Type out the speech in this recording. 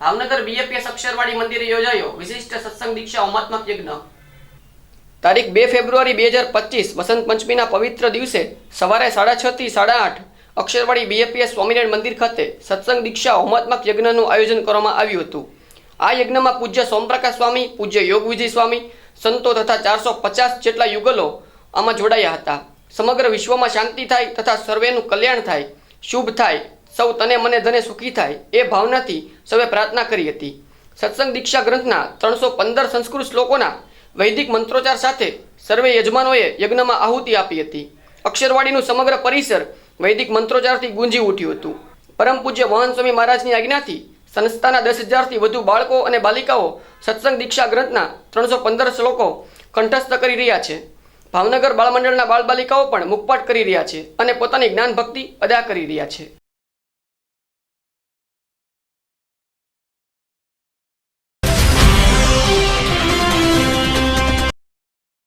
Bhavnagar BAPS અક્ષરવાડી મંદિરે યોજાયો. વિશિષ્ટ સત્સંગ દીક્ષા હોમાત્મક યજ્ઞ. તારીખ બે ફેબ્રુઆરી બે હજાર પચીસ, વસંત પંચમીના પવિત્ર દિવસે સવારે સાડા છ થી સાડા આઠ અક્ષરવાડી બીએપીએસ સ્વામિનારાયણ મંદિર ખાતે સત્સંગ દીક્ષા હોમાત્મક યજ્ઞનું આયોજન કરવામાં આવ્યું હતું. આ યજ્ઞમાં પૂજ્ય સોમપ્રકાશ સ્વામી, પૂજ્ય યોગ વિજય સ્વામી, સંતો તથા ચારસો પચાસ જેટલા યુગલો આમાં જોડાયા હતા. સમગ્ર વિશ્વમાં શાંતિ થાય તથા સર્વેનું કલ્યાણ થાય, શુભ થાય. સૌ તને મને ધને સુખી થાય, એ ભાવનાથી સૌએ પ્રાર્થના કરી હતી. સત્સંગ દીક્ષા ગ્રંથના ત્રણસો પંદર સંસ્કૃત શ્લોકોના વૈદિક મંત્રોચ્ચાર સાથે સર્વે યજમાનોએ યજ્ઞમાં આહુતિ આપી હતી. અક્ષરવાડીનું સમગ્ર પરિસર વૈદિક મંત્રોચ્ચારથી ગુંજી ઉઠ્યું હતું. પરમ પૂજ્ય મોહન સ્વામી મહારાજની આજ્ઞાથી સંસ્થાના દસ હજારથી વધુ બાળકો અને બાલિકાઓ સત્સંગ દીક્ષા ગ્રંથના ત્રણસો પંદર શ્લોકો કંઠસ્થ કરી રહ્યા છે. ભાવનગર બાળમંડળના બાળબાલિકાઓ પણ મુખપાઠ કરી રહ્યા છે અને પોતાની જ્ઞાન ભક્તિ અદા કરી રહ્યા છે.